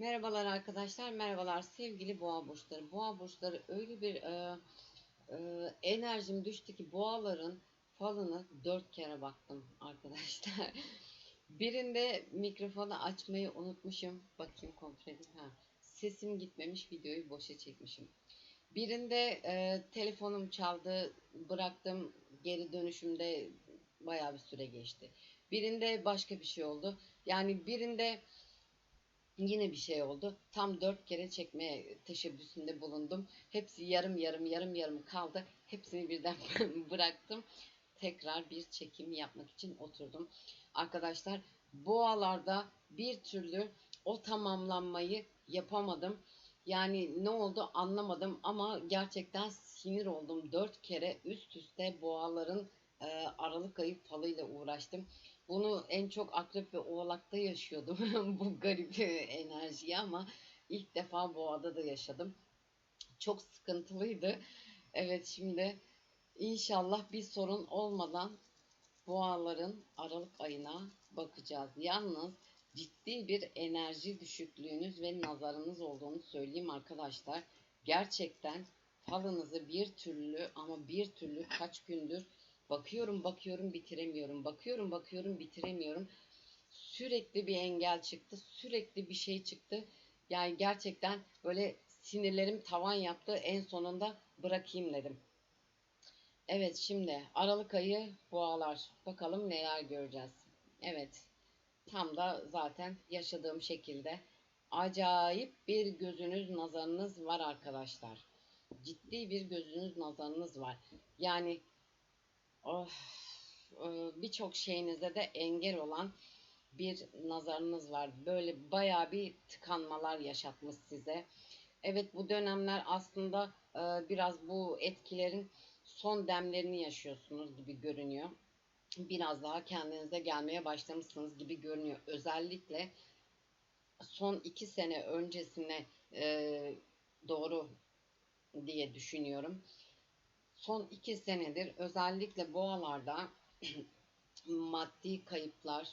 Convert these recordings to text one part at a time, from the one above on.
Merhabalar arkadaşlar, merhabalar sevgili boğa burçları. Boğa burçları öyle bir e, e, enerjim düştü ki boğaların falını dört kere baktım arkadaşlar. Birinde mikrofonu açmayı unutmuşum. Bakayım kontrol edeyim. Ha, sesim gitmemiş, videoyu boşa çekmişim. Birinde e, telefonum çaldı, bıraktım. Geri dönüşümde bayağı bir süre geçti. Birinde başka bir şey oldu. Yani birinde yine bir şey oldu. Tam dört kere çekmeye teşebbüsünde bulundum. Hepsi yarım yarım yarım yarım kaldı. Hepsini birden bıraktım. Tekrar bir çekim yapmak için oturdum. Arkadaşlar boğalarda bir türlü o tamamlanmayı yapamadım. Yani ne oldu anlamadım ama gerçekten sinir oldum. Dört kere üst üste boğaların e, Aralık ayı falıyla uğraştım. Bunu en çok akrep ve oğlakta yaşıyordum. Bu garip enerjiyi ama ilk defa boğada da yaşadım. Çok sıkıntılıydı. Evet şimdi inşallah bir sorun olmadan boğaların Aralık ayına bakacağız. Yalnız ciddi bir enerji düşüklüğünüz ve nazarınız olduğunu söyleyeyim arkadaşlar. Gerçekten falınızı bir türlü ama bir türlü kaç gündür bakıyorum bakıyorum bitiremiyorum. Bakıyorum bakıyorum bitiremiyorum. Sürekli bir engel çıktı. Sürekli bir şey çıktı. Yani gerçekten böyle sinirlerim tavan yaptı. En sonunda bırakayım dedim. Evet şimdi Aralık ayı boğalar. Bakalım neler göreceğiz. Evet tam da zaten yaşadığım şekilde acayip bir gözünüz nazarınız var arkadaşlar. Ciddi bir gözünüz nazarınız var. Yani birçok şeyinize de engel olan bir nazarınız var. Böyle baya bir tıkanmalar yaşatmış size. Evet bu dönemler aslında e, biraz bu etkilerin son demlerini yaşıyorsunuz gibi görünüyor. Biraz daha kendinize gelmeye başlamışsınız gibi görünüyor. Özellikle son iki sene öncesine e, doğru diye düşünüyorum. Son iki senedir özellikle boğalarda maddi kayıplar,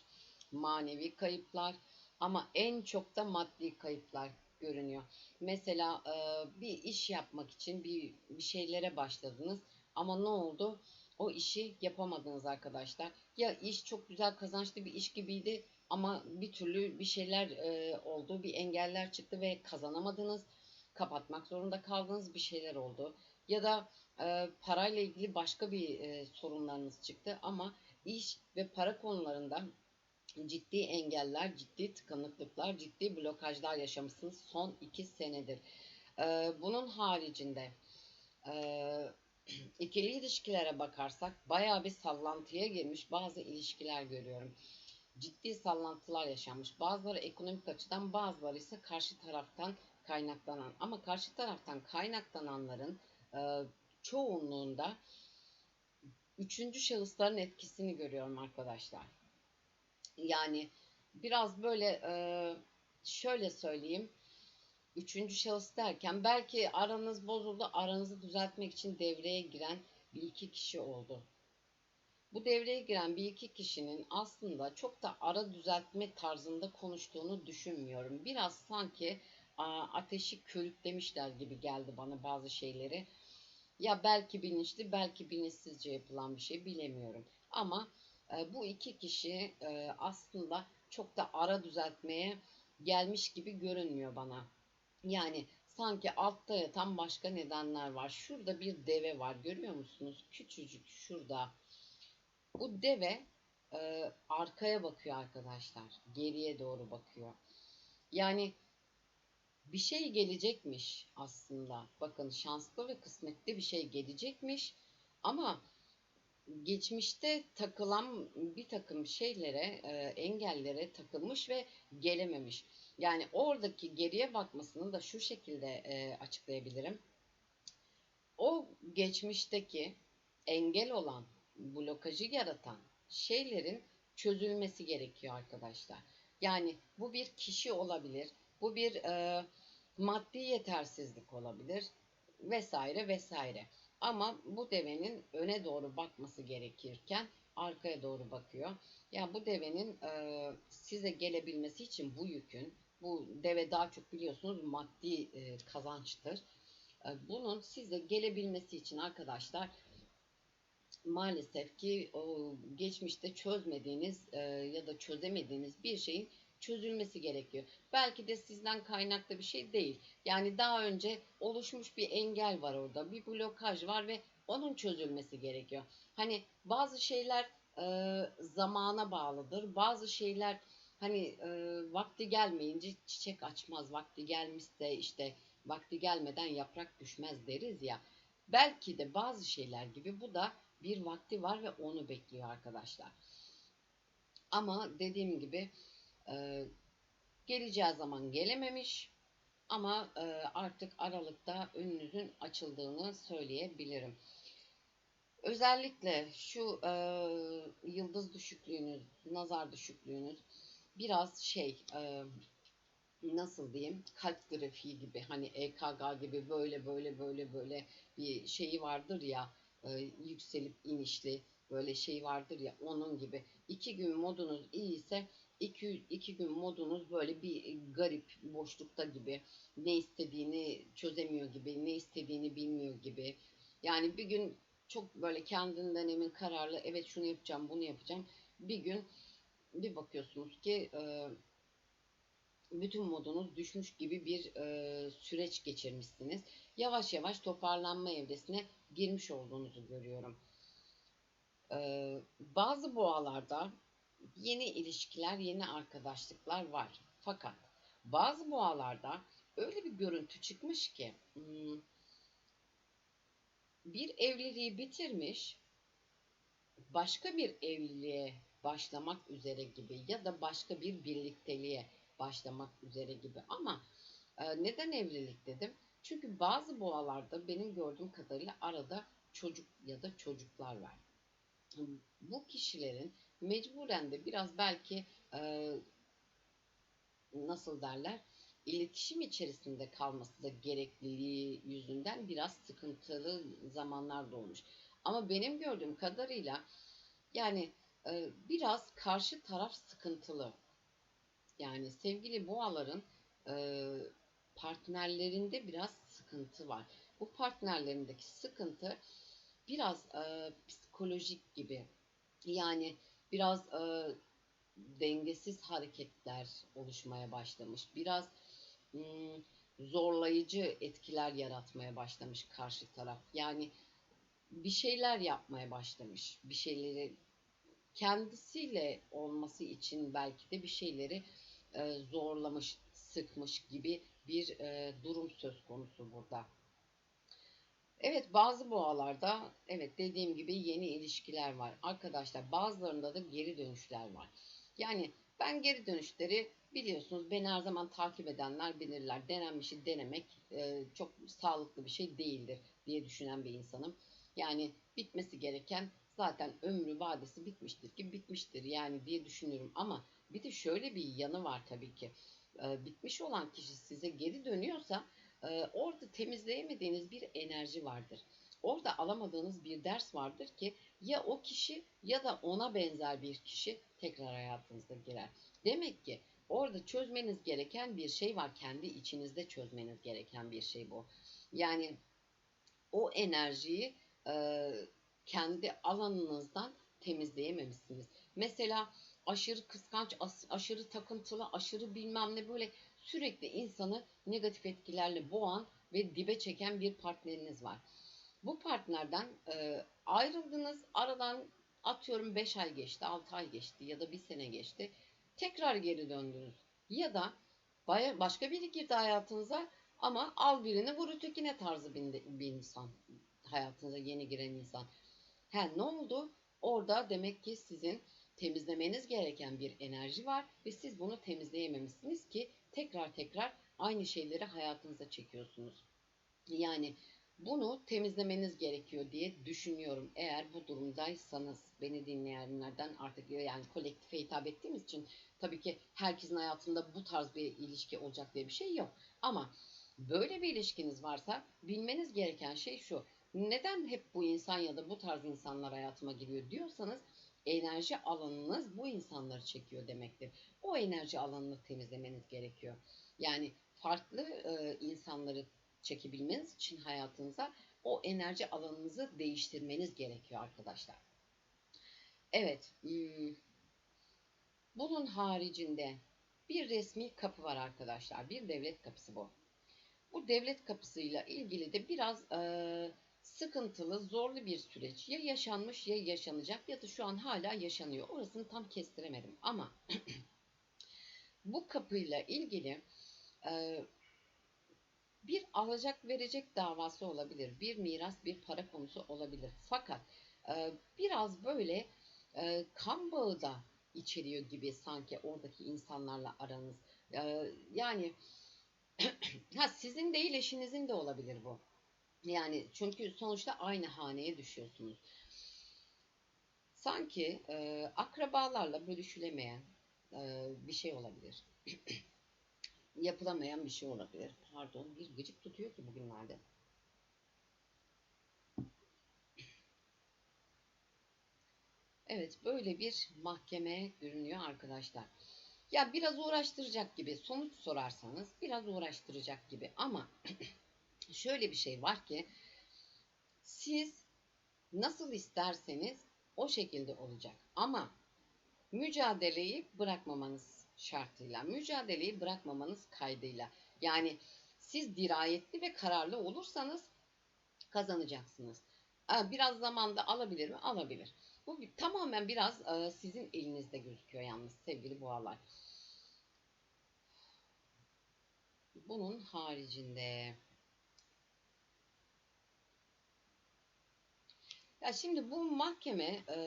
manevi kayıplar ama en çok da maddi kayıplar görünüyor. Mesela e, bir iş yapmak için bir, bir şeylere başladınız ama ne oldu? O işi yapamadınız arkadaşlar. Ya iş çok güzel kazançlı bir iş gibiydi ama bir türlü bir şeyler e, oldu, bir engeller çıktı ve kazanamadınız. Kapatmak zorunda kaldığınız bir şeyler oldu. Ya da e, parayla ilgili başka bir e, sorunlarınız çıktı ama iş ve para konularında ciddi engeller, ciddi tıkanıklıklar, ciddi blokajlar yaşamışsınız son iki senedir. E, bunun haricinde e, ikili ilişkilere bakarsak bayağı bir sallantıya girmiş bazı ilişkiler görüyorum. Ciddi sallantılar yaşanmış. Bazıları ekonomik açıdan bazıları ise karşı taraftan kaynaklanan. Ama karşı taraftan kaynaklananların çoğunluğunda üçüncü şahısların etkisini görüyorum arkadaşlar. Yani biraz böyle e, şöyle söyleyeyim. Üçüncü şahıs derken belki aranız bozuldu, aranızı düzeltmek için devreye giren bir iki kişi oldu. Bu devreye giren bir iki kişinin aslında çok da ara düzeltme tarzında konuştuğunu düşünmüyorum. Biraz sanki ateşi körüklemişler gibi geldi bana bazı şeyleri. Ya belki bilinçli, belki bilinçsizce yapılan bir şey bilemiyorum. Ama e, bu iki kişi e, aslında çok da ara düzeltmeye gelmiş gibi görünmüyor bana. Yani sanki altta yatan başka nedenler var. Şurada bir deve var görüyor musunuz? Küçücük şurada. Bu deve e, arkaya bakıyor arkadaşlar. Geriye doğru bakıyor. Yani bir şey gelecekmiş aslında. Bakın şanslı ve kısmetli bir şey gelecekmiş. Ama geçmişte takılan bir takım şeylere, e, engellere takılmış ve gelememiş. Yani oradaki geriye bakmasını da şu şekilde e, açıklayabilirim. O geçmişteki engel olan, blokajı yaratan şeylerin çözülmesi gerekiyor arkadaşlar. Yani bu bir kişi olabilir, bu bir e, maddi yetersizlik olabilir vesaire vesaire. Ama bu devenin öne doğru bakması gerekirken arkaya doğru bakıyor. Ya yani bu devenin e, size gelebilmesi için bu yükün Bu deve daha çok biliyorsunuz maddi e, kazançtır. E, bunun size gelebilmesi için arkadaşlar maalesef ki o geçmişte çözmediğiniz e, ya da çözemediğiniz bir şeyin çözülmesi gerekiyor. Belki de sizden kaynaklı bir şey değil. Yani daha önce oluşmuş bir engel var orada, bir blokaj var ve onun çözülmesi gerekiyor. Hani bazı şeyler e, zamana bağlıdır, bazı şeyler hani e, vakti gelmeyince çiçek açmaz, vakti gelmişse işte vakti gelmeden yaprak düşmez deriz ya. Belki de bazı şeyler gibi bu da bir vakti var ve onu bekliyor arkadaşlar. Ama dediğim gibi e, geleceği zaman gelememiş ama e, artık Aralık'ta önünüzün açıldığını söyleyebilirim. Özellikle şu e, yıldız düşüklüğünüz, nazar düşüklüğünüz biraz şey e, nasıl diyeyim kalp grafiği gibi hani EKG gibi böyle böyle böyle böyle bir şeyi vardır ya yükselip inişli böyle şey vardır ya onun gibi iki gün modunuz iyi ise iki, iki gün modunuz böyle bir garip boşlukta gibi ne istediğini çözemiyor gibi ne istediğini bilmiyor gibi yani bir gün çok böyle kendinden emin kararlı evet şunu yapacağım bunu yapacağım bir gün bir bakıyorsunuz ki e, bütün modunuz düşmüş gibi bir e, süreç geçirmişsiniz. Yavaş yavaş toparlanma evresine girmiş olduğunuzu görüyorum. E, bazı boğalarda yeni ilişkiler, yeni arkadaşlıklar var. Fakat bazı boğalarda öyle bir görüntü çıkmış ki hmm, bir evliliği bitirmiş, başka bir evliliğe başlamak üzere gibi ya da başka bir birlikteliğe başlamak üzere gibi. Ama e, neden evlilik dedim? Çünkü bazı boğalarda benim gördüğüm kadarıyla arada çocuk ya da çocuklar var. Bu kişilerin mecburen de biraz belki e, nasıl derler iletişim içerisinde kalması da gerekliliği yüzünden biraz sıkıntılı zamanlar doğmuş. Ama benim gördüğüm kadarıyla yani e, biraz karşı taraf sıkıntılı. Yani sevgili boğaların e, partnerlerinde biraz sıkıntı var. Bu partnerlerindeki sıkıntı biraz e, psikolojik gibi. Yani biraz e, dengesiz hareketler oluşmaya başlamış. Biraz ım, zorlayıcı etkiler yaratmaya başlamış karşı taraf. Yani bir şeyler yapmaya başlamış. Bir şeyleri kendisiyle olması için belki de bir şeyleri e, zorlamış, sıkmış gibi bir e, durum söz konusu burada. Evet bazı boğalarda evet dediğim gibi yeni ilişkiler var. Arkadaşlar bazılarında da geri dönüşler var. Yani ben geri dönüşleri biliyorsunuz beni her zaman takip edenler bilirler. Denenmişi denemek e, çok sağlıklı bir şey değildir diye düşünen bir insanım. Yani bitmesi gereken zaten ömrü vadesi bitmiştir ki bitmiştir yani diye düşünüyorum. Ama bir de şöyle bir yanı var tabii ki. E, bitmiş olan kişi size geri dönüyorsa orada temizleyemediğiniz bir enerji vardır. Orada alamadığınız bir ders vardır ki ya o kişi ya da ona benzer bir kişi tekrar hayatınızda girer. Demek ki orada çözmeniz gereken bir şey var. Kendi içinizde çözmeniz gereken bir şey bu. Yani o enerjiyi e, kendi alanınızdan temizleyememişsiniz. Mesela aşırı kıskanç, aşırı takıntılı, aşırı bilmem ne böyle sürekli insanı negatif etkilerle boğan ve dibe çeken bir partneriniz var. Bu partnerden e, ayrıldınız, aradan atıyorum 5 ay geçti, 6 ay geçti ya da 1 sene geçti. Tekrar geri döndünüz. Ya da başka biri girdi hayatınıza ama al birini vur ötekine tarzı bir, insan. Hayatınıza yeni giren insan. He ne oldu? Orada demek ki sizin temizlemeniz gereken bir enerji var ve siz bunu temizleyememişsiniz ki tekrar tekrar aynı şeyleri hayatınıza çekiyorsunuz. Yani bunu temizlemeniz gerekiyor diye düşünüyorum. Eğer bu durumdaysanız beni dinleyenlerden artık yani kolektife hitap ettiğimiz için tabii ki herkesin hayatında bu tarz bir ilişki olacak diye bir şey yok. Ama böyle bir ilişkiniz varsa bilmeniz gereken şey şu. Neden hep bu insan ya da bu tarz insanlar hayatıma giriyor diyorsanız enerji alanınız bu insanları çekiyor demektir. O enerji alanını temizlemeniz gerekiyor. Yani farklı e, insanları çekebilmeniz için hayatınıza o enerji alanınızı değiştirmeniz gerekiyor arkadaşlar. Evet, hmm, bunun haricinde bir resmi kapı var arkadaşlar. Bir devlet kapısı bu. Bu devlet kapısıyla ilgili de biraz e, sıkıntılı, zorlu bir süreç. Ya yaşanmış ya yaşanacak ya da şu an hala yaşanıyor. Orasını tam kestiremedim ama bu kapıyla ilgili e, bir alacak verecek davası olabilir. Bir miras, bir para konusu olabilir. Fakat e, biraz böyle e, kan bağı da içeriyor gibi sanki oradaki insanlarla aranız. E, yani ha sizin değil eşinizin de olabilir bu. Yani çünkü sonuçta aynı haneye düşüyorsunuz. Sanki e, akrabalarla bölüşülemeyen e, bir şey olabilir. Yapılamayan bir şey olabilir. Pardon, bir gıcık tutuyor ki bugünlerde. Evet, böyle bir mahkeme görünüyor arkadaşlar. Ya biraz uğraştıracak gibi, sonuç sorarsanız biraz uğraştıracak gibi ama şöyle bir şey var ki siz nasıl isterseniz o şekilde olacak. Ama mücadeleyi bırakmamanız şartıyla, mücadeleyi bırakmamanız kaydıyla. Yani siz dirayetli ve kararlı olursanız kazanacaksınız. Biraz zamanda alabilir mi? Alabilir. Bu tamamen biraz e, sizin elinizde gözüküyor yalnız sevgili boğalar. Bunun haricinde ya şimdi bu mahkeme e,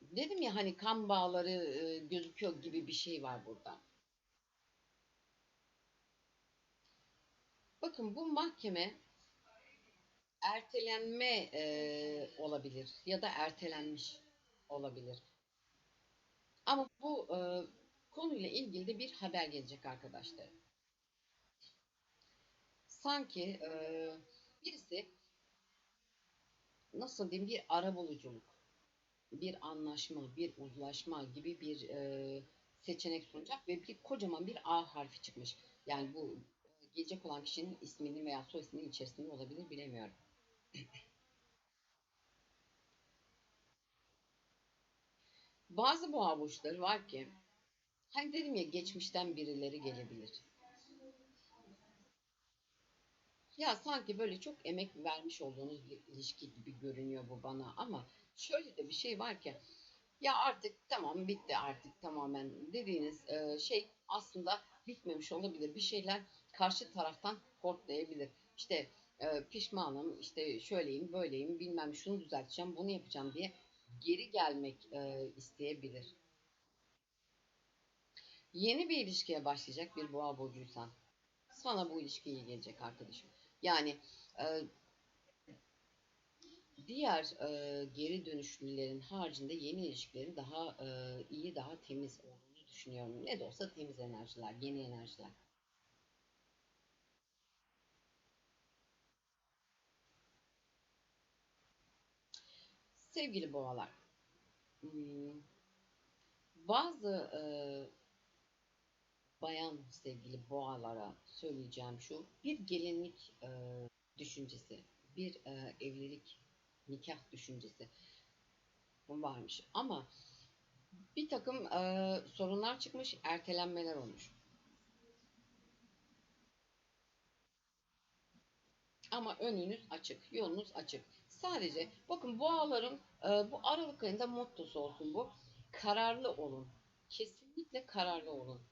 dedim ya hani kan bağları e, gözüküyor gibi bir şey var burada. Bakın bu mahkeme ertelenme e, olabilir ya da ertelenmiş olabilir. Ama bu e, konuyla ilgili de bir haber gelecek arkadaşlar. Sanki e, birisi nasıl diyeyim bir arabuluculuk, bir anlaşma, bir uzlaşma gibi bir e, seçenek sunacak ve bir kocaman bir A harfi çıkmış. Yani bu gelecek olan kişinin isminin veya soy isminin içerisinde olabilir bilemiyorum. Bazı boğa burçları var ki hani dedim ya geçmişten birileri gelebilir. Ya sanki böyle çok emek vermiş olduğunuz bir ilişki gibi görünüyor bu bana ama şöyle de bir şey var ki ya artık tamam bitti artık tamamen dediğiniz şey aslında bitmemiş olabilir. Bir şeyler karşı taraftan hortlayabilir. İşte pişmanım, işte şöyleyim, böyleyim, bilmem şunu düzelteceğim, bunu yapacağım diye geri gelmek isteyebilir. Yeni bir ilişkiye başlayacak bir boğa burcuysan sana bu ilişki iyi gelecek arkadaşım. Yani e, diğer e, geri dönüşümlerin haricinde yeni ilişkilerin daha e, iyi, daha temiz olduğunu düşünüyorum. Ne de olsa temiz enerjiler, yeni enerjiler. Sevgili boğalar, hmm, bazı e, bayan sevgili boğalara söyleyeceğim şu, bir gelinlik e, düşüncesi, bir e, evlilik, nikah düşüncesi varmış. Ama bir takım e, sorunlar çıkmış, ertelenmeler olmuş. Ama önünüz açık, yolunuz açık. Sadece bakın boğaların e, bu Aralık ayında mottosu olsun bu. Kararlı olun. Kesinlikle kararlı olun.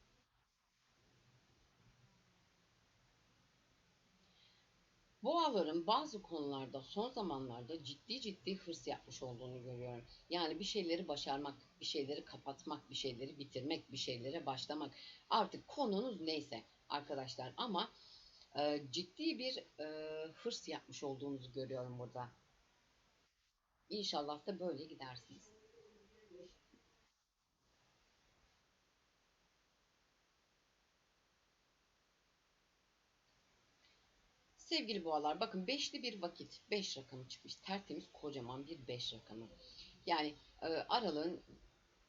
Boğaların bazı konularda son zamanlarda ciddi ciddi hırs yapmış olduğunu görüyorum. Yani bir şeyleri başarmak, bir şeyleri kapatmak, bir şeyleri bitirmek, bir şeylere başlamak. Artık konunuz neyse arkadaşlar ama e, ciddi bir e, hırs yapmış olduğunuzu görüyorum burada. İnşallah da böyle gidersiniz. Sevgili boğalar bakın beşli bir vakit. Beş rakamı çıkmış. Tertemiz kocaman bir beş rakamı. Yani e, aralığın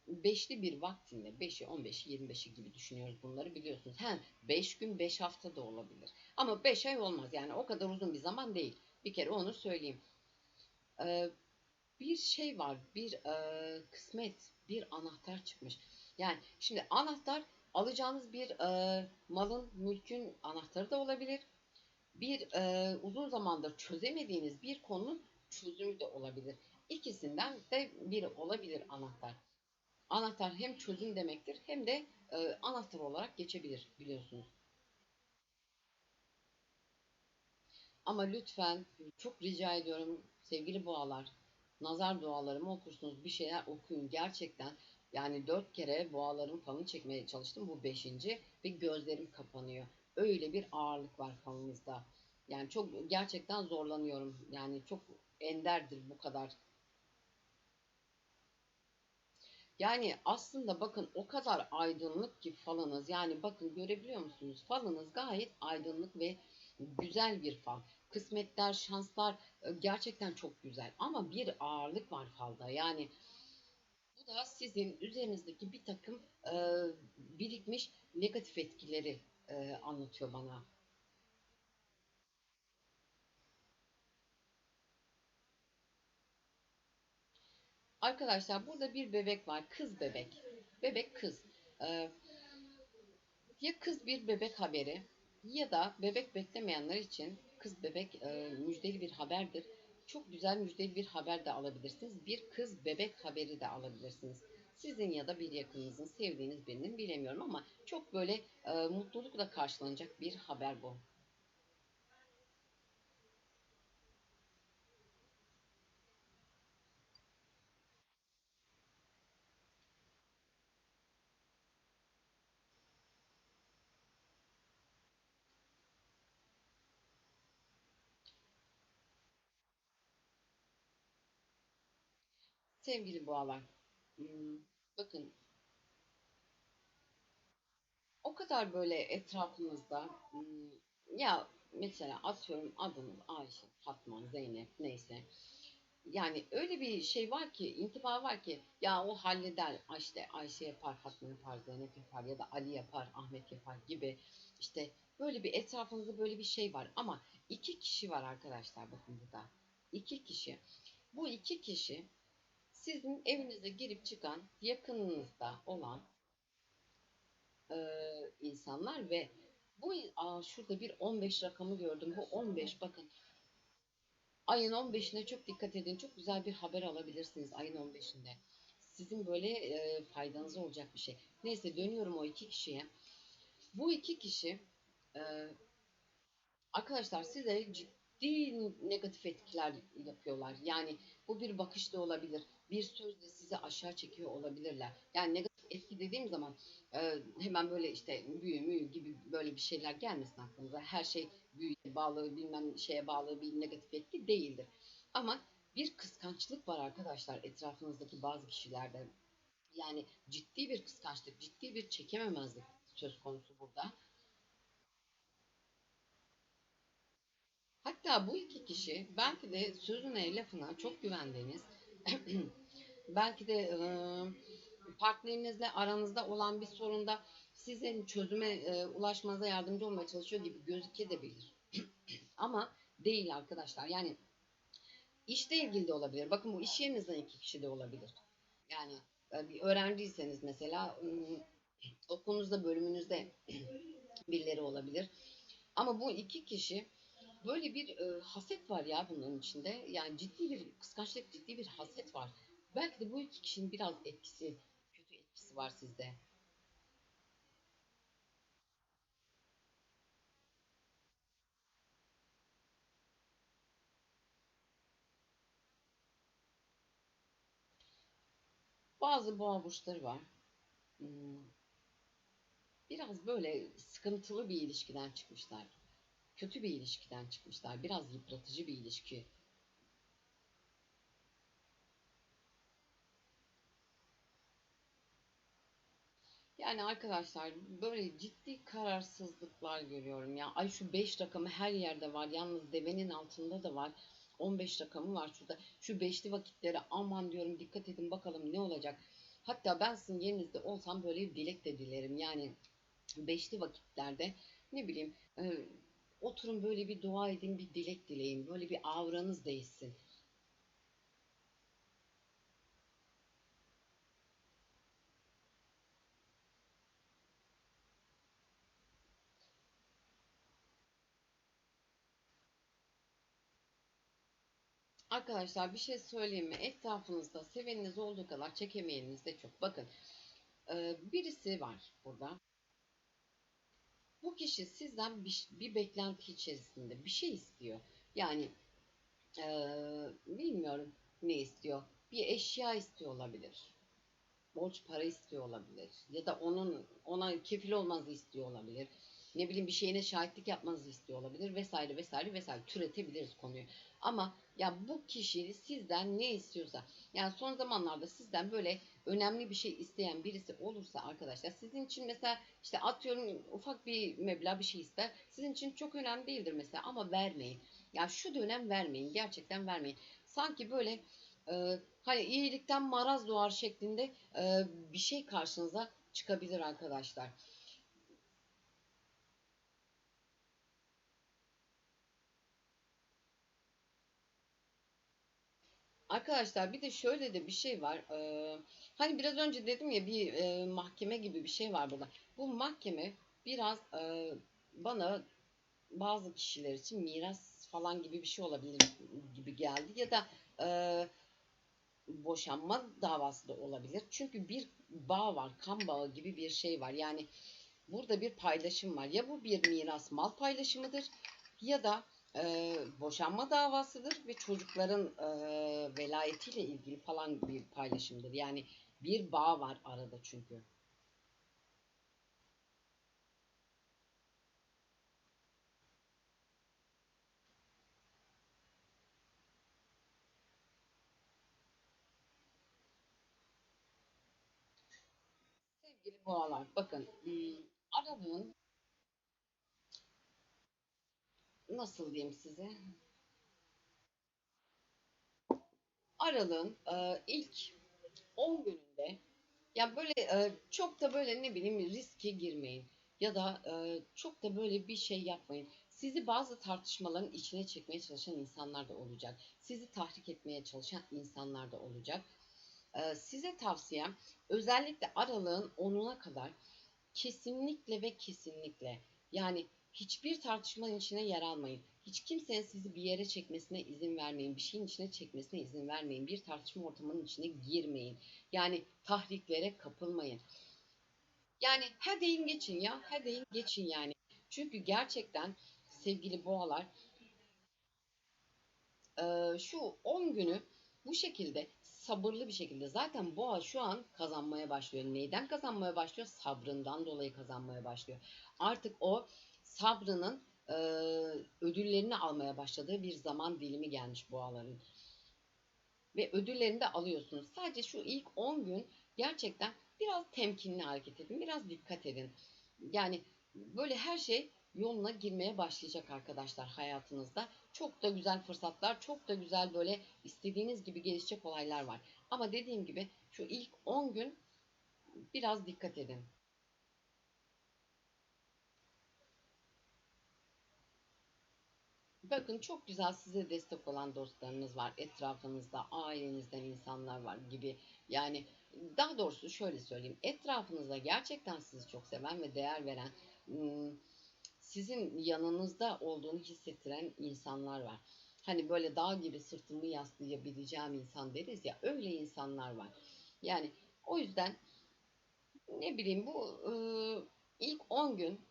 beşli bir vaktinde 5'i 15'i 25'i gibi düşünüyoruz bunları biliyorsunuz. Hem 5 gün 5 hafta da olabilir. Ama 5 ay olmaz yani o kadar uzun bir zaman değil. Bir kere onu söyleyeyim. Ee, bir şey var bir e, kısmet bir anahtar çıkmış. Yani şimdi anahtar alacağınız bir e, malın mülkün anahtarı da olabilir. Bir e, uzun zamandır çözemediğiniz bir konunun çözümü de olabilir. İkisinden de biri olabilir anahtar. Anahtar hem çözüm demektir hem de e, anahtar olarak geçebilir biliyorsunuz. Ama lütfen çok rica ediyorum sevgili boğalar nazar dualarımı okursunuz bir şeyler okuyun gerçekten yani dört kere boğaların falını çekmeye çalıştım bu beşinci ve gözlerim kapanıyor öyle bir ağırlık var falınızda yani çok gerçekten zorlanıyorum yani çok enderdir bu kadar Yani aslında bakın o kadar aydınlık ki falınız. Yani bakın görebiliyor musunuz? Falınız gayet aydınlık ve güzel bir fal. Kısmetler, şanslar e, gerçekten çok güzel. Ama bir ağırlık var falda. Yani bu da sizin üzerinizdeki bir takım e, birikmiş negatif etkileri e, anlatıyor bana. Arkadaşlar burada bir bebek var. Kız bebek. Bebek kız. E, Ya kız bir bebek haberi ya da bebek beklemeyenler için kız bebek e, müjdeli bir haberdir. Çok güzel müjdeli bir haber de alabilirsiniz. Bir kız bebek haberi de alabilirsiniz. Sizin ya da bir yakınınızın, sevdiğiniz birinin bilemiyorum ama çok böyle e, mutlulukla karşılanacak bir haber bu. Sevgili boğalar, bakın. O kadar böyle etrafınızda hmm, ya mesela atıyorum adınız Ayşe, Fatma, Zeynep neyse. Yani öyle bir şey var ki, intiba var ki ya o halleder işte Ayşe yapar, Fatma yapar, Zeynep yapar ya da Ali yapar, Ahmet yapar gibi. İşte böyle bir etrafınızda böyle bir şey var. Ama iki kişi var arkadaşlar bakın burada. İki kişi. Bu iki kişi sizin evinize girip çıkan yakınınızda olan e, insanlar ve bu aa, şurada bir 15 rakamı gördüm. Bu 15 bakın Ayın 15'ine çok dikkat edin. Çok güzel bir haber alabilirsiniz ayın 15'inde. Sizin böyle e, faydanıza olacak bir şey. Neyse dönüyorum o iki kişiye. Bu iki kişi e, arkadaşlar size ciddi negatif etkiler yapıyorlar. Yani bu bir bakış da olabilir. Bir sözle sizi aşağı çekiyor olabilirler. Yani negatif etki dediğim zaman e, hemen böyle işte büyü müyü gibi böyle bir şeyler gelmesin aklınıza. Her şey büyüye bağlı bilmem şeye bağlı bir negatif etki değildir. Ama bir kıskançlık var arkadaşlar etrafınızdaki bazı kişilerde. Yani ciddi bir kıskançlık, ciddi bir çekememezlik söz konusu burada. Hatta bu iki kişi belki de sözüne lafına çok güvendiğiniz belki de e, partnerinizle aranızda olan bir sorunda sizin çözüme e, ulaşmanıza yardımcı olmaya çalışıyor gibi gözükebilir. Ama değil arkadaşlar. Yani işle ilgili de olabilir. Bakın bu iş yerinizden iki kişi de olabilir. Yani bir öğrenciyseniz mesela okulunuzda bölümünüzde birileri olabilir. Ama bu iki kişi böyle bir e, haset var ya bunların içinde. Yani ciddi bir kıskançlık, ciddi bir haset var. Belki de bu iki kişinin biraz etkisi, kötü etkisi var sizde. Bazı boğa burçları var. Hmm, Biraz böyle sıkıntılı bir ilişkiden çıkmışlar. Kötü bir ilişkiden çıkmışlar. Biraz yıpratıcı bir ilişki. Yani Arkadaşlar böyle ciddi kararsızlıklar görüyorum ya. Ay şu 5 rakamı her yerde var. Yalnız devenin altında da var. 15 rakamı var şurada. Şu beşli vakitlere aman diyorum dikkat edin bakalım ne olacak. Hatta ben sizin yerinizde olsam böyle bir dilek de dilerim. Yani beşli vakitlerde ne bileyim e, oturun böyle bir dua edin bir dilek dileyin. Böyle bir avranız değişsin. Arkadaşlar bir şey söyleyeyim mi? Etrafınızda seveniniz olduğu kadar çekemeyeniniz de çok. Bakın e, birisi var burada. Bu kişi sizden bir, bir beklenti içerisinde bir şey istiyor. Yani e, bilmiyorum ne istiyor. Bir eşya istiyor olabilir. Borç para istiyor olabilir. Ya da onun ona kefil olmanızı istiyor olabilir. Ne bileyim bir şeyine şahitlik yapmanızı istiyor olabilir vesaire vesaire vesaire türetebiliriz konuyu. Ama ya bu kişi sizden ne istiyorsa yani son zamanlarda sizden böyle önemli bir şey isteyen birisi olursa arkadaşlar sizin için mesela işte atıyorum ufak bir meblağ bir şey ister. Sizin için çok önemli değildir mesela ama vermeyin. Ya şu dönem vermeyin. Gerçekten vermeyin. Sanki böyle e, hani iyilikten maraz doğar şeklinde e, bir şey karşınıza çıkabilir arkadaşlar. Arkadaşlar bir de şöyle de bir şey var. Ee, hani biraz önce dedim ya bir e, mahkeme gibi bir şey var burada. Bu mahkeme biraz e, bana bazı kişiler için miras falan gibi bir şey olabilir gibi geldi. Ya da e, boşanma davası da olabilir. Çünkü bir bağ var, kan bağı gibi bir şey var. Yani burada bir paylaşım var. Ya bu bir miras mal paylaşımıdır ya da e, boşanma davasıdır ve çocukların e, velayetiyle ilgili falan bir paylaşımdır. Yani bir bağ var arada çünkü. Sevgili boğalar, bakın hmm, aralığın nasıl diyeyim size? Aralığın e, ilk 10 gününde ya böyle e, çok da böyle ne bileyim riske girmeyin ya da e, çok da böyle bir şey yapmayın. Sizi bazı tartışmaların içine çekmeye çalışan insanlar da olacak. Sizi tahrik etmeye çalışan insanlar da olacak. E, size tavsiyem özellikle aralığın 10'una kadar kesinlikle ve kesinlikle yani hiçbir tartışmanın içine yer almayın. Hiç kimsenin sizi bir yere çekmesine izin vermeyin. Bir şeyin içine çekmesine izin vermeyin. Bir tartışma ortamının içine girmeyin. Yani tahriklere kapılmayın. Yani he deyin geçin ya. He deyin geçin yani. Çünkü gerçekten sevgili boğalar e, şu 10 günü bu şekilde sabırlı bir şekilde zaten boğa şu an kazanmaya başlıyor. Neyden kazanmaya başlıyor? Sabrından dolayı kazanmaya başlıyor. Artık o sabrının e, ödüllerini almaya başladığı bir zaman dilimi gelmiş boğaların. Ve ödüllerini de alıyorsunuz. Sadece şu ilk 10 gün gerçekten biraz temkinli hareket edin. Biraz dikkat edin. Yani böyle her şey yoluna girmeye başlayacak arkadaşlar hayatınızda. Çok da güzel fırsatlar, çok da güzel böyle istediğiniz gibi gelişecek olaylar var. Ama dediğim gibi şu ilk 10 gün biraz dikkat edin. Bakın çok güzel size destek olan dostlarınız var. Etrafınızda ailenizden insanlar var gibi. Yani daha doğrusu şöyle söyleyeyim. Etrafınızda gerçekten sizi çok seven ve değer veren sizin yanınızda olduğunu hissettiren insanlar var. Hani böyle dağ gibi sırtımı yaslayabileceğim insan deriz ya öyle insanlar var. Yani o yüzden ne bileyim bu ilk 10 gün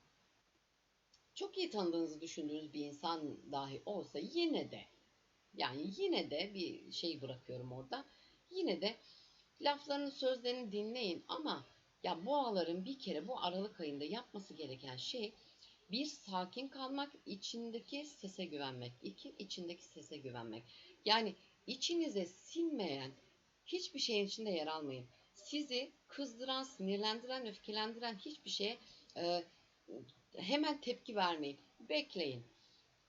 çok iyi tanıdığınızı düşündüğünüz bir insan dahi olsa yine de yani yine de bir şey bırakıyorum orada. Yine de laflarını sözlerini dinleyin ama ya boğaların bir kere bu Aralık ayında yapması gereken şey bir sakin kalmak, içindeki sese güvenmek. iki içindeki sese güvenmek. Yani içinize sinmeyen hiçbir şeyin içinde yer almayın. sizi kızdıran, sinirlendiren, öfkelendiren hiçbir şeye e, hemen tepki vermeyin. Bekleyin.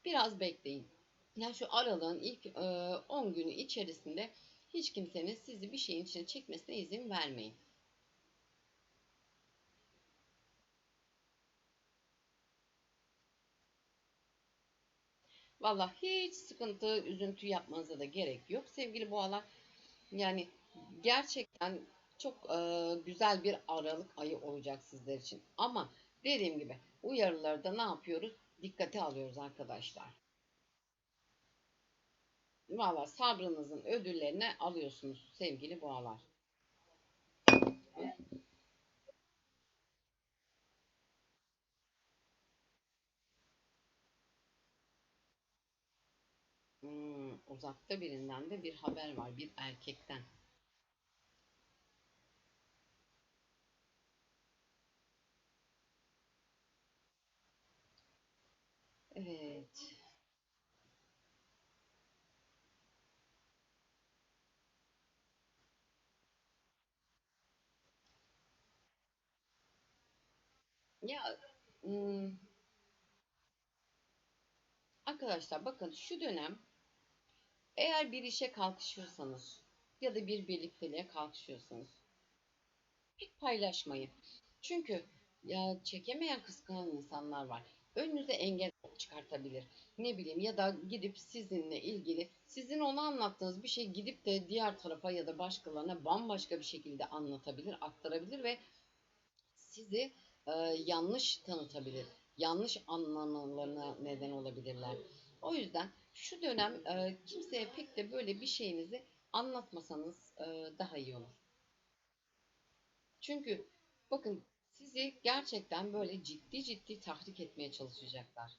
Biraz bekleyin. Yani şu aralığın ilk e, 10 günü içerisinde hiç kimsenin sizi bir şeyin içine çekmesine izin vermeyin. Valla hiç sıkıntı, üzüntü yapmanıza da gerek yok sevgili boğalar. Yani gerçekten çok e, güzel bir Aralık ayı olacak sizler için. Ama dediğim gibi uyarıları da ne yapıyoruz? Dikkate alıyoruz arkadaşlar. Valla sabrınızın ödüllerini alıyorsunuz sevgili boğalar. Hmm, uzakta birinden de bir haber var, bir erkekten. Evet. Ya hmm, arkadaşlar bakın şu dönem eğer bir işe kalkışıyorsanız ya da bir birlikteliğe kalkışıyorsanız pek paylaşmayın. Çünkü ya çekemeyen kıskanan insanlar var. Önünüze engel çıkartabilir. Ne bileyim ya da gidip sizinle ilgili sizin ona anlattığınız bir şey gidip de diğer tarafa ya da başkalarına bambaşka bir şekilde anlatabilir, aktarabilir ve sizi e, yanlış tanıtabilir. Yanlış anlamalarına neden olabilirler. O yüzden şu dönem e, kimseye pek de böyle bir şeyinizi anlatmasanız e, daha iyi olur. Çünkü bakın sizi gerçekten böyle ciddi ciddi tahrik etmeye çalışacaklar.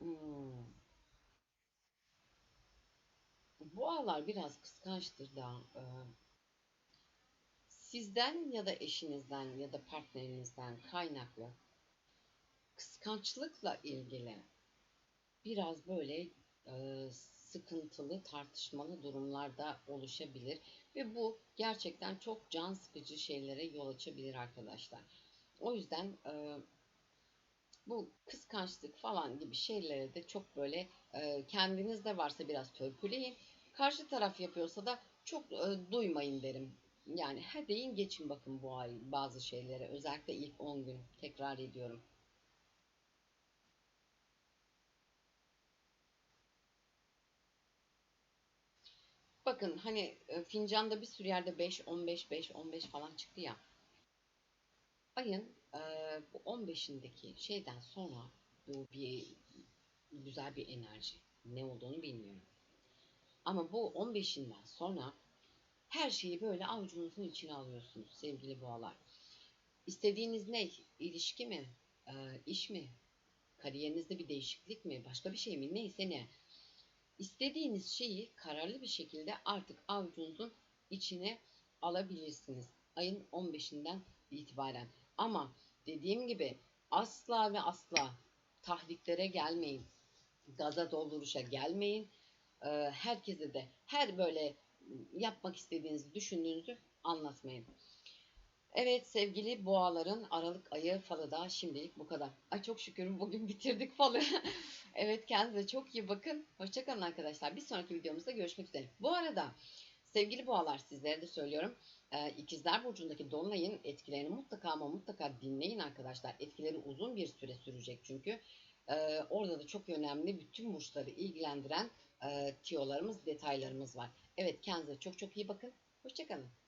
Hmm. Bu aralar biraz kıskançtır da e, sizden ya da eşinizden ya da partnerinizden kaynaklı kıskançlıkla ilgili biraz böyle e, sıkıntılı, tartışmalı durumlar da oluşabilir ve bu gerçekten çok can sıkıcı şeylere yol açabilir arkadaşlar. O yüzden e, bu kıskançlık falan gibi şeylere de çok böyle e, kendinizde varsa biraz törpüleyin. Karşı taraf yapıyorsa da çok e, duymayın derim. Yani her deyin geçin bakın bu ay bazı şeylere. Özellikle ilk 10 gün tekrar ediyorum. Bakın hani e, fincanda bir sürü yerde 5, 15, 5, 15 falan çıktı ya. Ayın e, bu 15'indeki şeyden sonra bu bir güzel bir enerji. Ne olduğunu bilmiyorum. Ama bu 15'inden sonra her şeyi böyle avucunuzun içine alıyorsunuz sevgili boğalar. İstediğiniz ne? İlişki mi? E, iş mi? Kariyerinizde bir değişiklik mi? Başka bir şey mi? Neyse ne? İstediğiniz şeyi kararlı bir şekilde artık avucunuzun içine alabilirsiniz. Ayın 15'inden itibaren. Ama dediğim gibi asla ve asla tahriklere gelmeyin. Gaza dolduruşa gelmeyin. Ee, herkese de her böyle yapmak istediğinizi düşündüğünüzü anlatmayın. Evet sevgili boğaların Aralık ayı falı da şimdilik bu kadar. Ay çok şükür bugün bitirdik falı. evet kendinize çok iyi bakın. Hoşçakalın arkadaşlar. Bir sonraki videomuzda görüşmek üzere. Bu arada sevgili boğalar sizlere de söylüyorum. Ee, İkizler Burcu'ndaki Dolunay'ın etkilerini mutlaka ama mutlaka dinleyin arkadaşlar. Etkileri uzun bir süre sürecek çünkü. Ee, orada da çok önemli bütün burçları ilgilendiren tiyolarımız, detaylarımız var. Evet kendinize çok çok iyi bakın. Hoşçakalın.